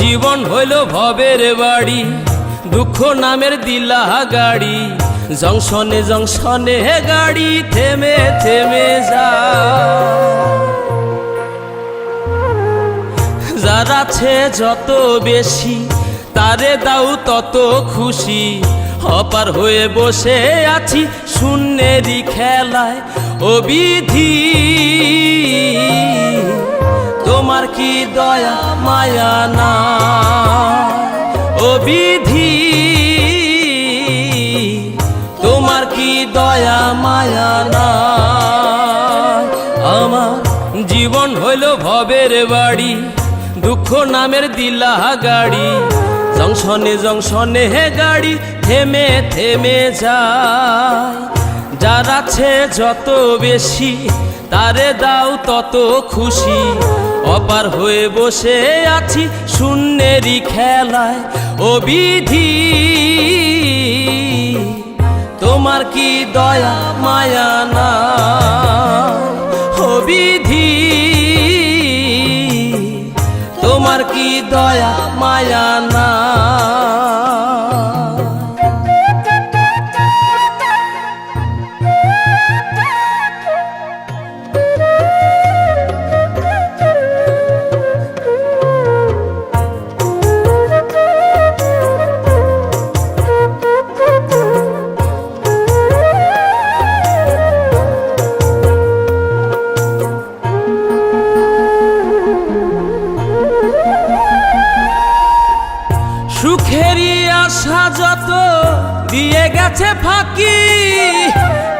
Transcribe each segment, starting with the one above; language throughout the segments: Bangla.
জীবন হইল ভবের বাড়ি, দুঃখ নামের দিলা গাড়ি জংশনে জংশনে গাড়ি থেমে থেমে যা যার আছে যত বেশি, তারে দাও তত খুশি। অপার হয়ে বসে আছি শূন্যেরই খেলায় ও বিধি তোমার কি দয়া, মায়া না? ও বিধি, তোমার কি দয়া, মায়া না? আমার জীবন হইল ভবের বাড়ি, দুঃখ নামের দিলা গাড়ি। জংশনে জংশনে হে গাড়ি, থেমে থেমে যায়। যার আছে যত বেশি, তারে দাও তত খুশি। অপার হয়ে বসে আছি শূন্যেরই খেলায়। ও বিধি তোমার কি দয়া মায়া না সুখেরই আশা যত দিয়ে গেছে ফাঁকি,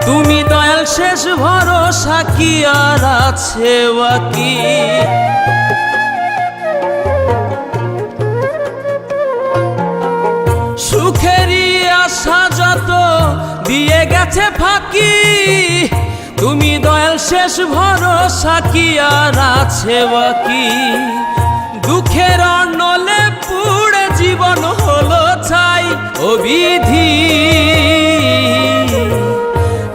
তুমি দয়াল শেষ ভরসা কি আর আছে বাকি? সুখেরই আশা যত দিয়ে গেছে ফাঁকি, তুমি দয়াল শেষ ভরসা কি আর আছে বাকি? দুঃখের বিধি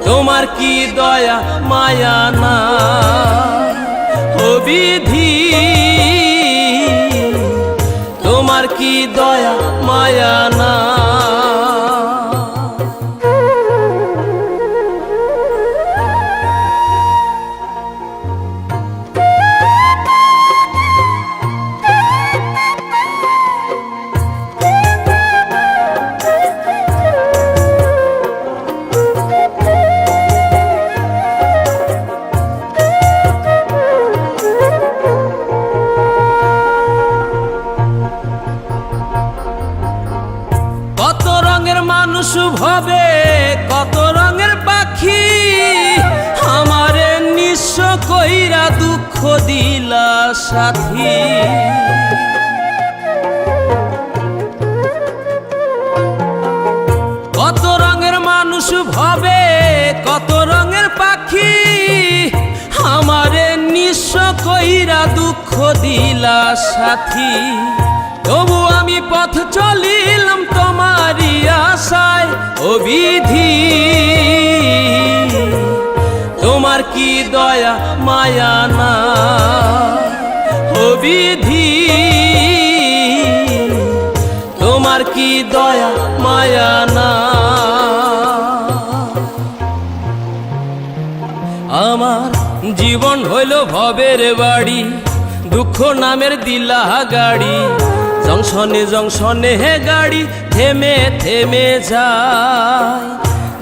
তোমার কি দয়া মায়া না? রঙের মানুষ ভবে কত রঙের পাখি আমারে নিঃস্ব কইরা দুঃখ দিলা সাথী। কত রঙের মানুষ ভবে, কত রঙের পাখি আমারে নিঃস্ব কইরা দুঃখ দিলা সাথী। তবু আমি পথ চলিলাম তোমারই আশায় ও বিধি। তোমার কি দয়া, মায়া না? ও বিধি। তোমার কি দয়া, মায়া না? আমার জীবন হইল ভবের বাড়ি, দুঃখ নামের দিলা গাড়ি। জংশনে জংশনে হে গাড়ি থেমে থেমে যায়।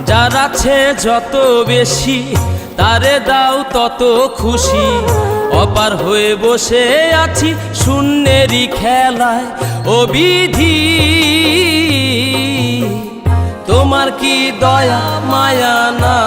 যার আছে যত বেশি, তারে দাও তত খুশি। অপার হয়ে বসে আছি শূন্যেরই খেলায়। ও বিধি, তোমার কি দয়া, মায়া না